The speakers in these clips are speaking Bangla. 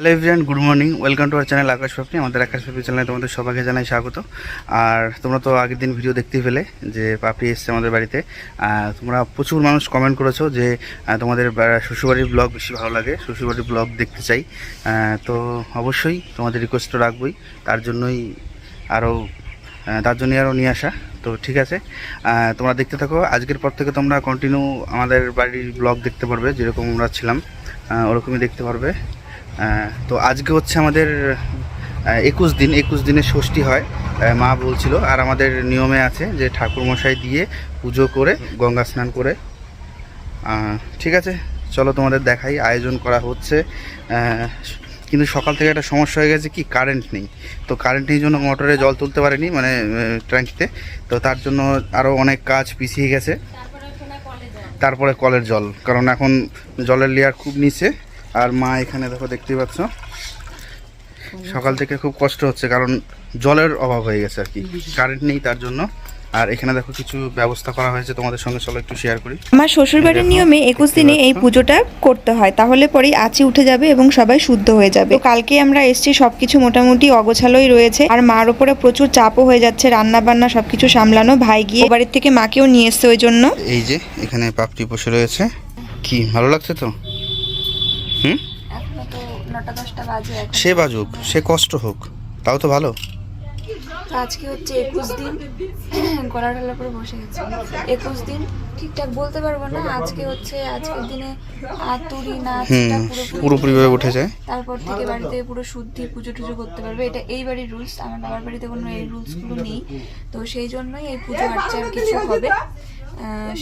Hello everyone good morning welcome to our channel Akash Papni আমাদের আকাশ পাপনি চ্যানেলে তোমাদের সবাইকে জানাই স্বাগত। আর তোমরা তো আগের দিন ভিডিও দেখতে পেলে যে পাপড়ি এসছে আমাদের বাড়িতে। তোমরা প্রচুর মানুষ কমেন্ট করেছ যে তোমাদের শ্বশুরবাড়ির ব্লগ বেশি ভালো লাগে, শ্বশুরবাড়ির ব্লগ দেখতে চাই। তো অবশ্যই তোমাদের রিকোয়েস্ট রাখবই। তার জন্যই আরও তার জন্যই আরও নিয়ে আসা। তো ঠিক আছে। তোমরা দেখতে থাকো। আজকের পর থেকে তোমরা কন্টিনিউ আমাদের বাড়ির ব্লগ দেখতে পারবে, যেরকম আমরা ছিলাম। ওরকমই দেখতে পারবে। তো আজকে হচ্ছে আমাদের একুশ দিন একুশ দিনে ষষ্ঠী হয় মা বলছিল আর আমাদের নিয়মে আছে যে ঠাকুর মশাই দিয়ে পুজো করে গঙ্গা স্নান করে। ঠিক আছে চলো তোমাদের দেখাই আয়োজন করা হচ্ছে। কিন্তু সকাল থেকে একটা সমস্যা হয়ে গেছে কি কারেন্ট নেই। তো কারেন্ট নেই জন্য মোটরে জল তুলতে পারিনি মানে ট্যাঙ্কিতে। তো তার জন্য আরও অনেক কাজ পিছিয়ে গেছে। তারপরে কলের জল। কারণ এখন জলের লেয়ার খুব নিচে। আর মা এখানে দেখো দেখতেই পাচ্ছ। সকাল থেকে খুব কষ্ট হচ্ছে কারণ জলের অভাব হয়ে গেছে আর কি। কারেন্ট নেই তার জন্য। আর এখানে দেখো কিছু ব্যবস্থা করা হয়েছে তোমাদের সঙ্গে চলো একটু শেয়ার করি। আমার শ্বশুরবাড়ির নিয়মে একুশ দিনে এই পুজোটা করতে হয় তাহলে পরেই আঁচি উঠে যাবে এবং সবাই শুদ্ধ হয়ে যাবে। তো কালকে আমরা এসেছি সবকিছু মোটামুটি অগোছালোই রয়েছে। আর মার ওপরে প্রচুর চাপও হয়ে যাচ্ছে রান্না বান্না সবকিছু সামলানো ভাই গিয়ে বাড়ির থেকে মাকেও নিয়ে এসছে ওই জন্য। এই যে এখানে পাপড়ি বসে রয়েছে। কি ভালো লাগছে তো? হুম? সে বাজুক সে কষ্ট হোক তাও তো ভালো। আজকে হচ্ছে একুশ দিন। গলা ঢালার পরে বসে গেছে। একুশ দিন ঠিকঠাক বলতে পারব না আজকে হচ্ছে আজকের দিনে আতুরি নাচটা পুরোপুরি পুরোপুরিভাবে উঠে যায় তারপর থেকে বাড়িতে পুরো শুদ্ধি পুজো টুজো করতে পারবে। এটা এই বাড়ির রুলস আমার বাবার বাড়িতে কোনো এই রুলসগুলো নেই। তো সেই জন্যই এই পুজো আর্চার কিছু হবে।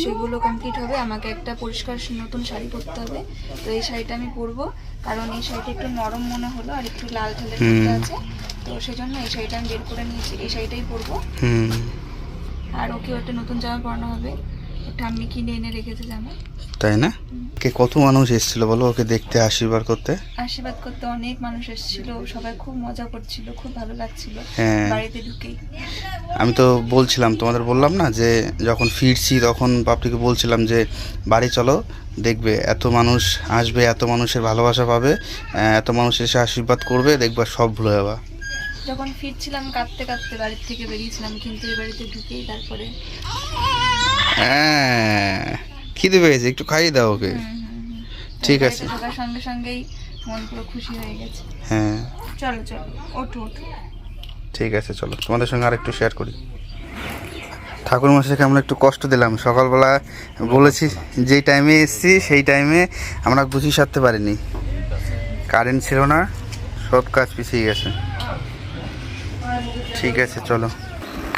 সেগুলো কমপ্লিট হবে। আমাকে একটা পরিষ্কার নতুন শাড়ি পরতে হবে। তো এই শাড়িটা আমি পরবো। কারণ এই শাড়িটা একটু নরম মনে হলো আর একটু লাল হুম। মধ্যে আছে। তো সেজন্য এই শাড়িটা আমি বের করে নিয়েছি। এই শাড়িটাই পরবো। আর ওকে একটা নতুন জামা পরানো হবে। ঠাম্মি কিনে এনে রেখেছে জামা তাই না? কে কত মানুষ এসেছিল বলো ওকে দেখতে আশীর্বাদ করতে? আশীর্বাদ করতে অনেক মানুষ এসেছিল সবাই খুব মজা করছিল খুব ভালো লাগছিল হ্যাঁ। বাড়িতে ঢুকেই। আমি তো বলছিলাম তোমাদের বললাম না যে যখন ফিরছি তখন বাপটিকে বলছিলাম যে বাড়ি চলো দেখবে এত মানুষ আসবে এত মানুষের ভালোবাসা পাবে এত মানুষ এসে আশীর্বাদ করবে দেখবা সব ভুলে যাবা। যখন ফিরছিলাম কাঁদতে কাঁদতে বাড়ির থেকে বেরিয়েছিলাম কিন্তু এই বাড়িতে ঢুকেই তারপরে হ্যাঁ খিদে পেয়েছে একটু খাইয়ে দাও ওকে। ঠিক আছে। ঢোকার সঙ্গে সঙ্গেই মন পুরো খুশি হয়ে গেছে। হ্যাঁ। চলো চলো ওঠো ওঠো। ঠিক আছে চলো। তোমাদের সঙ্গে আর একটু শেয়ার করি। ঠাকুর মশাইকে আমরা একটু কষ্ট দিলাম। সকালবেলা বলেছি যেই টাইমে এসেছি সেই টাইমে আমরা গুছিয়ে সারতে পারিনি। কারেন্ট ছিল না সব কাজ পিছিয়ে গেছে। ঠিক আছে চলো।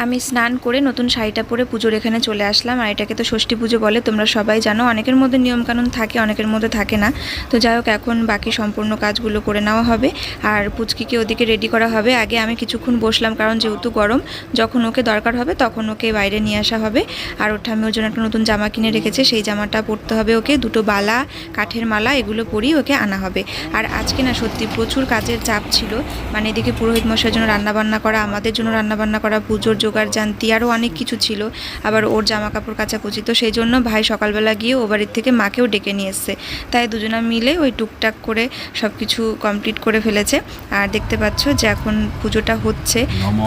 আমি স্নান করে নতুন শাড়িটা পরে পুজোর এখানে চলে আসলাম। আর এটাকে তো ষষ্ঠী পুজো বলে, তোমরা সবাই জানো। অনেকের মধ্যে নিয়মকানুন থাকে, অনেকের মধ্যে থাকে না। তো যাই হোক, এখন বাকি সম্পূর্ণ কাজগুলো করে নেওয়া হবে। আর পুচকিকে ওদিকে রেডি করা হবে। আগে আমি কিছুক্ষণ বসলাম, কারণ যেহেতু গরম, যখন ওকে দরকার হবে তখন ওকে বাইরে নিয়ে আসা হবে। আর ওটা আমি ওর জন্য একটা নতুন জামা কিনে রেখেছে, সেই জামাটা পরতে হবে ওকে। দুটো বালা, কাঠের মালা, এগুলো পরিয়ে ওকে আনা হবে। আর আজকে না সত্যি প্রচুর কাজের চাপ ছিল। মানে এদিকে পুরোহিত মশাইয়ের জন্য রান্নাবান্না করা, আমাদের জন্য রান্নাবান্না করা, পুজোর জোগাড় জানতি আরও অনেক কিছু ছিল। আবার ওর জামা কাপড় কাচাকুচি। তো সেই জন্য ভাই সকালবেলা গিয়ে ও বাড়ির থেকে মাকেও ডেকে নিয়ে এসছে। তাই দুজনা মিলে ওই টুকটাক করে সব কিছু কমপ্লিট করে ফেলেছে। আর দেখতে পাচ্ছ যে এখন পুজোটা হচ্ছে। নম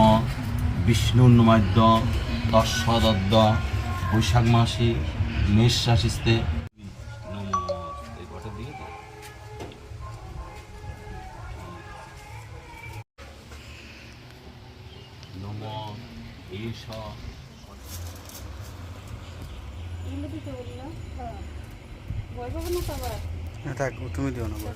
বিষ্ণুন্নমাদ্য তৎসদদ্য বৈশাখ মাসে মেষ রাশিস্তে থাক তুমি দিও না বল।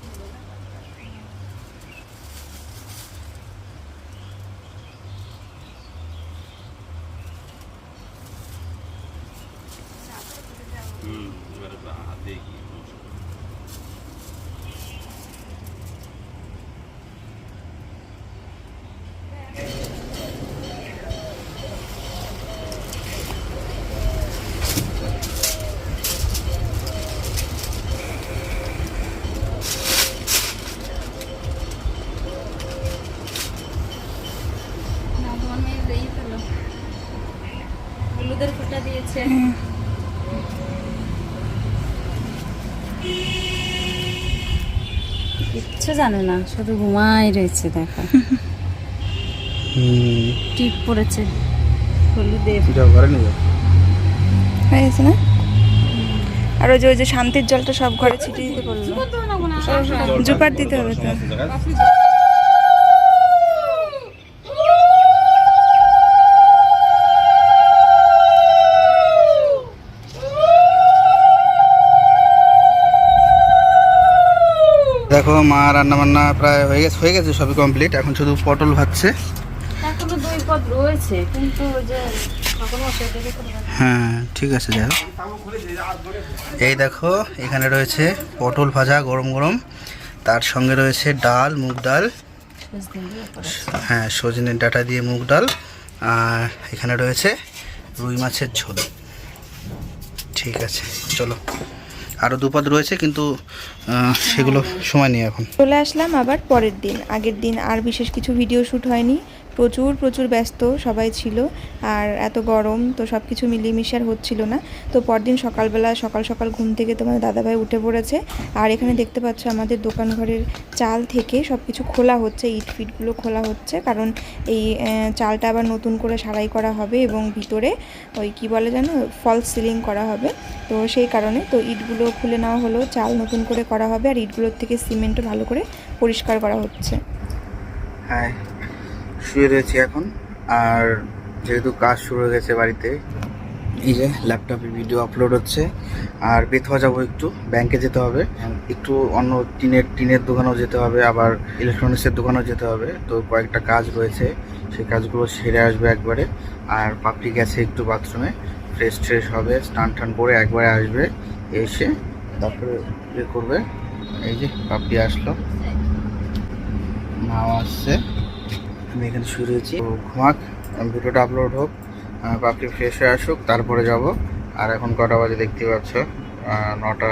হুম এবারে তো হাতে গিয়ে হলুদের ফোঁটা দিয়েছে করছে জানে না শুধু ঘুমাই রয়েছে দেখো। টিপ পড়েছে হলুদের। হয়ে গেছে না? আর ওই যে ওই যে শান্তির জলটা সব ঘরে ছিটিয়ে দিতে বলল। জুপার দিতে হবে তো। দেখো মা রান্না বান্না প্রায় হয়ে গেছে হয়ে গেছে সবই কমপ্লিট এখন শুধু পটল ভাজছে। হ্যাঁ ঠিক আছে যাই। এই দেখো এখানে রয়েছে পটল ভাজা গরম গরম। তার সঙ্গে রয়েছে ডাল মুগ ডাল। হ্যাঁ সজনের ডাটা দিয়ে মুগ ডাল। আর এখানে রয়েছে রুই মাছের ঝোল। ঠিক আছে চলো। আরও দুপদ রয়েছে, কিন্তু সেগুলো সময় নেই এখন। চলে আসলাম আবার পরের দিন। আগের দিন আর বিশেষ কিছু ভিডিও শ্যুট হয়নি। প্রচুর প্রচুর ব্যস্ত সবাই ছিল আর এত গরম তো সব কিছু মিলিয়ে হচ্ছিল না। তো পরদিন সকালবেলা সকাল সকাল ঘুম থেকে তোমার দাদাভাই উঠে পড়েছে আর এখানে দেখতে পাচ্ছ আমাদের দোকান ঘরের চাল থেকে সব কিছু খোলা হচ্ছে, ইট ফিটগুলো খোলা হচ্ছে কারণ এই চালটা আবার নতুন করে সারাই করা হবে এবং ভিতরে ওই কি বলে যেন, ফলস সিলিং করা হবে। তো সেই কারণে তো ইটগুলো খুলে নেওয়া হলো, চাল নতুন করে করা হবে আর ইটগুলোর থেকে সিমেন্টও ভালো করে পরিষ্কার করা হচ্ছে। হ্যাঁ শুয়ে রয়েছি এখন। আর যেহেতু কাজ শুরু হয়ে গেছে বাড়িতে, এই যে ল্যাপটপে ভিডিও আপলোড হচ্ছে। আর বেথুয়া যাব একটু ব্যাংকে যেতে হবে। একটু অন্য টিনের টিনের দোকানেও যেতে হবে, আবার ইলেকট্রনিক্সের দোকানেও যেতে হবে। তো কয়েকটা কাজ রয়েছে, সেই কাজগুলো সেরে আসবে একবারে। আর পাপড়ি গেছে একটু বাথরুমে ফ্রেশ ট্রেশ হবে, স্নান টান করে একবারে আসবে, এসে তারপরে ইয়ে করবে। এই যে পাপড়ি আসলো, মাও আসছে। আমি এখানে শুয়ে রয়েছি। ঘুমাক ভিডিওটা আপলোড হোক পাপড়ি ফ্রেশ হয়ে আসুক, তারপরে যাব। আর এখন কটা বাজে দেখতে পাচ্ছ? নটা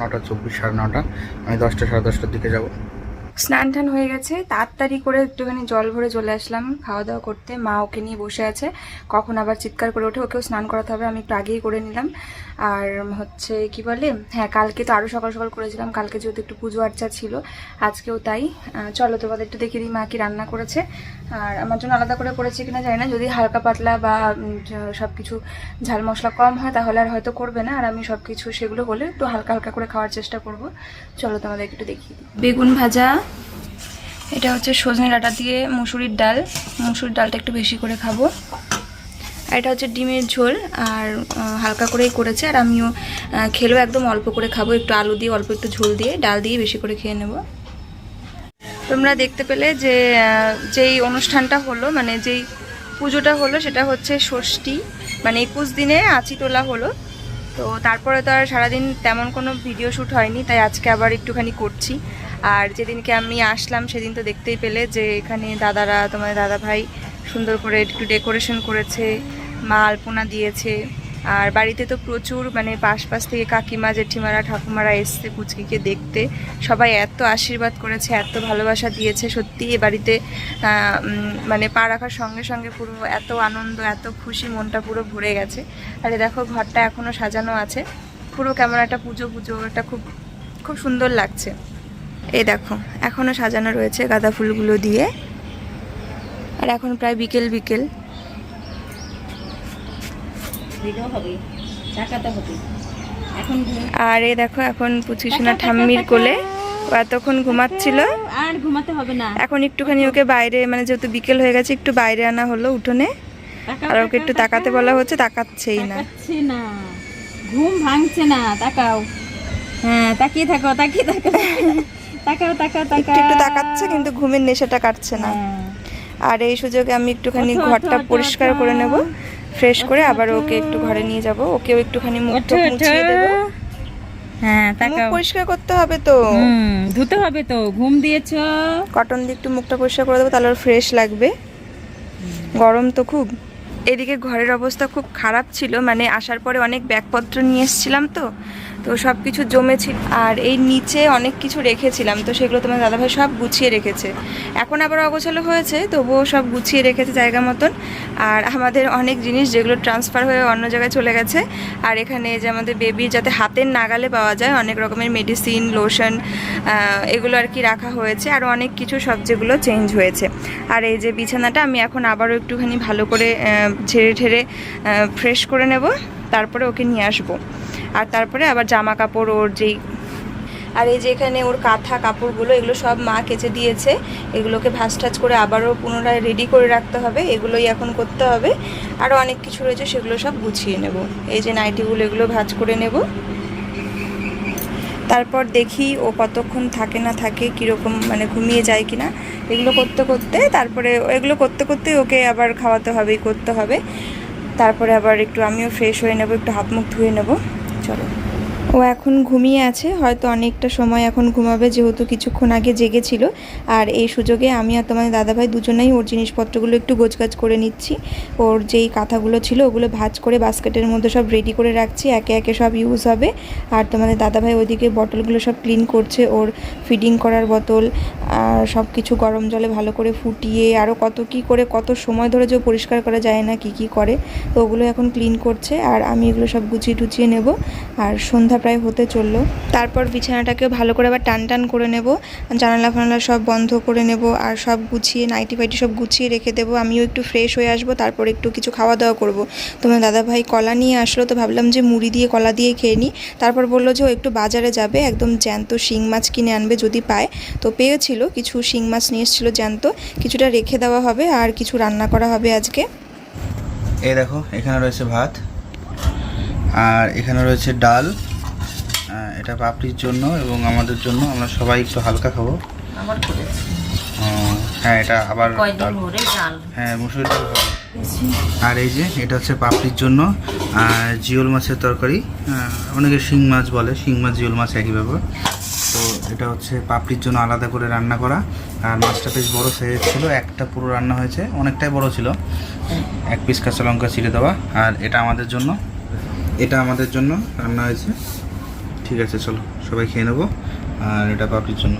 নটা চব্বিশ, সাড়ে নটা। আমি দশটা, সাড়ে দশটার দিকে যাব। স্নান টান হয়ে গেছে। তাড়াতাড়ি করে একটুখানি জল ভরে চলে আসলাম খাওয়া দাওয়া করতে। মা ওকে নিয়ে বসে আছে। কখন আবার চিৎকার করে ওঠে, ওকেও স্নান করাতে হবে। আমি একটু আগেই করে নিলাম। আর হচ্ছে কি বলে? হ্যাঁ কালকে তো আরও সকাল সকাল করেছিলাম। কালকে যেহেতু একটু পুজো আর্চা ছিল, আজকেও তাই। চলো তোমাদের একটু দেখিয়ে দিই মা কি রান্না করেছে। আর আমার জন্য আলাদা করে করেছে কিনা জানি না। যদি হালকা পাতলা বা সব কিছু ঝাল মশলা কম হয়, তাহলে আর হয়তো করবে না। আর আমি সব কিছু সেগুলো হলে একটু হালকা হালকা করে খাওয়ার চেষ্টা করব। চলো তোমাদের একটু দিই। বেগুন ভাজা, এটা হচ্ছে সজনে ডাটা দিয়ে মুসুরির ডাল। মুসুরির ডালটা একটু বেশি করে খাব। এটা হচ্ছে ডিমের ঝোল, আর হালকা করেই করেছে। আর আমিও খেলেও একদম অল্প করে খাব, একটু আলু দিয়ে, অল্প একটু ঝোল দিয়ে, ডাল দিয়ে বেশি করে খেয়ে নেব। তোমরা দেখতে পেলে যে যেই অনুষ্ঠানটা হলো মানে যেই পুজোটা হলো, সেটা হচ্ছে ষষ্ঠী। মানে একুশ দিনে আঁচি তোলা হলো। তো তারপরে তো আর সারাদিন তেমন কোনো ভিডিও শ্যুট হয়নি, তাই আজকে আবার একটুখানি করছি। আর যেদিনকে আমি আসলাম, সেদিন তো দেখতেই পেলে যে এখানে দাদারা তোমার দাদা ভাই সুন্দর করে একটু ডেকোরেশন করেছে। মা আলপনা দিয়েছে। আর বাড়িতে তো প্রচুর মানে পাশ পাশ থেকে কাকিমা, জেঠিমারা, ঠাকুমারা এসছে পুচকিকে দেখতে। সবাই এত আশীর্বাদ করেছে, এত ভালোবাসা দিয়েছে। সত্যি এ বাড়িতে মানে পা রাখার সঙ্গে সঙ্গে পুরো এত আনন্দ, এত খুশি মনটা পুরো ভরে গেছে। আর দেখো, ঘরটা এখনও সাজানো আছে। পুরো কেমন একটা পুজো পুজো এটা খুব খুব সুন্দর লাগছে। এই দেখো এখনও সাজানো রয়েছে গাঁদা ফুলগুলো দিয়ে। আর এখন প্রায় বিকেল বিকেল। দিলেও হবে টাকাতে হবে। এখন আর এ দেখো এখন পুচিসোনা ঠাম্মির কোলে। ও এতক্ষণ ঘুমাচ্ছিল। আর ঘুমাতে হবে না। এখন একটুখানি ওকে বাইরে মানে যেহেতু বিকেল হয়ে গেছে একটু বাইরে আনা হলো উঠোনে। আর ওকে একটু তাকাতে বলা হচ্ছে তাকাচ্ছেই না। না। ঘুম ভাঙছে না তাকাও। হ্যাঁ তাকিয়ে থাকো তাকিয়ে থাকো। তাকাও তাকাও একটু তাকাও। একটু তাকাচ্ছে কিন্তু ঘুমের নেশাটা কাটছে না। হ্যাঁ। আর এই সুযোগে আমি একটুখানি ঘরটা পরিষ্কার করে নেব। ফ্রেশ করে আবার ওকে একটু ঘরে নিয়ে যাব। ওকেও একটুখানি মুখ। মুছিয়ে দেব। হ্যাঁ মুখ পরিষ্কার করতে হবে তো। ধুতে হবে তো ঘুম দিয়েছ। কটন দিয়ে একটু মুখটা পরিষ্কার করে দেবো তাহলে ওর ফ্রেশ লাগবে। গরম তো খুব। এদিকে ঘরের অবস্থা খুব খারাপ ছিল মানে আসার পরে অনেক ব্যাগপত্র নিয়ে এসেছিলাম তো। তো সব কিছু জমেছিল আর এই নিচে অনেক কিছু রেখেছিলাম, তো সেগুলো তোমার দাদাভাই সব গুছিয়ে রেখেছে। এখন আবার অগোছালো হয়েছে, তবুও সব গুছিয়ে রেখেছে জায়গা মতন। আর আমাদের অনেক জিনিস যেগুলো ট্রান্সফার হয়ে অন্য জায়গায় চলে গেছে। আর এখানে যে আমাদের বেবির যাতে হাতের নাগালে পাওয়া যায়, অনেক রকমের মেডিসিন লোশন এগুলো আর কি রাখা হয়েছে। আর অনেক কিছু সব যেগুলো চেঞ্জ হয়েছে। আর এই যে বিছানাটা আমি এখন আবারও একটুখানি ভালো করে ঝেড়ে ঠেড়ে ফ্রেশ করে নেব। তারপরে ওকে নিয়ে আসব। আর তারপরে আবার জামা কাপড় ওর যেই আর এই যে এখানে ওর কাঁথা কাপড়গুলো, এগুলো সব মা কেচে দিয়েছে। এগুলোকে ভাজ টাজ করে আবারও পুনরায় রেডি করে রাখতে হবে। এগুলোই এখন করতে হবে। আরও অনেক কিছু রয়েছে, সেগুলো সব গুছিয়ে নেব। এই যে নাইটিগুলো এগুলো ভাজ করে নেব। তারপর দেখি ও কতক্ষণ থাকে না থাকে, কীরকম মানে ঘুমিয়ে যায় কিনা। এগুলো করতে করতে, তারপরে এগুলো করতে করতে ওকে আবার খাওয়াতে হবে, করতে হবে। তারপরে আবার একটু আমিও ফ্রেশ হয়ে নেব, একটু হাত মুখ ধুয়ে নেব। চলো। ও এখন ঘুমিয়ে আছে, হয়তো অনেকটা সময় এখন ঘুমাবে যেহেতু কিছুক্ষণ আগে জেগেছিল। আর এই সুযোগে আমি আর তোমাদের দাদাভাই দুজনেই ওর জিনিসপত্রগুলো একটু গোছগাছ করে নিচ্ছি। ওর যেই কাঁথাগুলো ছিল ওগুলো ভাজ করে বাস্কেটের মধ্যে সব রেডি করে রাখছি, একে একে সব ইউজ হবে। আর তোমাদের দাদাভাই ওইদিকে বটলগুলো সব ক্লিন করছে, ওর ফিডিং করার বোতল আর সব কিছু গরম জলে ভালো করে ফুটিয়ে আরও কত কি করে, কত সময় ধরে যে পরিষ্কার করা যায় না, কি কি করে, তো ওগুলো এখন ক্লিন করছে। আর আমি এগুলো সব গুছিয়ে টুচিয়ে নেব। আর সন্ধ্যা প্রায় হতে চলল। তারপর বিছানাটাকে ভালো করে আবার টান টান করে নেব। জানালা ফানালা সব বন্ধ করে নেব আর সব গুছিয়ে, নাইটি ফাইটি সব গুছিয়ে রেখে দেবো। আমিও একটু ফ্রেশ হয়ে আসব, তারপর একটু কিছু খাওয়া দাওয়া করব। তোমার দাদাভাই কলা নিয়ে আসলো তো ভাবলাম যে মুড়ি দিয়ে কলা দিয়ে খেয়ে নিই। তারপর বলল যে ও একটু বাজারে যাবে, একদম জ্যান্ত শিং মাছ কিনে আনবে যদি পায়। তো পেয়েছিল, কিছু শিং মাছ নিয়ে এসেছিল জ্যান্ত, কিছুটা রেখে দেওয়া হবে আর কিছু রান্না করা হবে আজকে। এই দেখো, এখানে রয়েছে ভাত আর এখানে রয়েছে ডাল। এটা পাপড়ির জন্য এবং আমাদের জন্য। আমরা সবাই একটু হালকা খাব। আবার করেছি। হ্যাঁ এটা আবার হ্যাঁ মুসুরি ডাল হবে। আর এই যে এটা হচ্ছে পাপড়ির জন্য। জিওল মাছের তরকারি। অনেকে শিং মাছ বলে। শিং মাছ জিওল মাছ একই ব্যাপার। তো এটা হচ্ছে পাপড়ির জন্য আলাদা করে রান্না করা। আর মাছটা বেশ বড় সাইজের ছিল। একটা পুরো রান্না হয়েছে। অনেকটাই বড় ছিল। এক পিস কাঁচা লঙ্কা ছিঁড়ে দেওয়া। আর এটা আমাদের জন্য। এটা আমাদের জন্য রান্না হয়েছে। ঠিক আছে চলো। সবাই খেয়ে নেব। আর এটা পাপড়ির জন্য।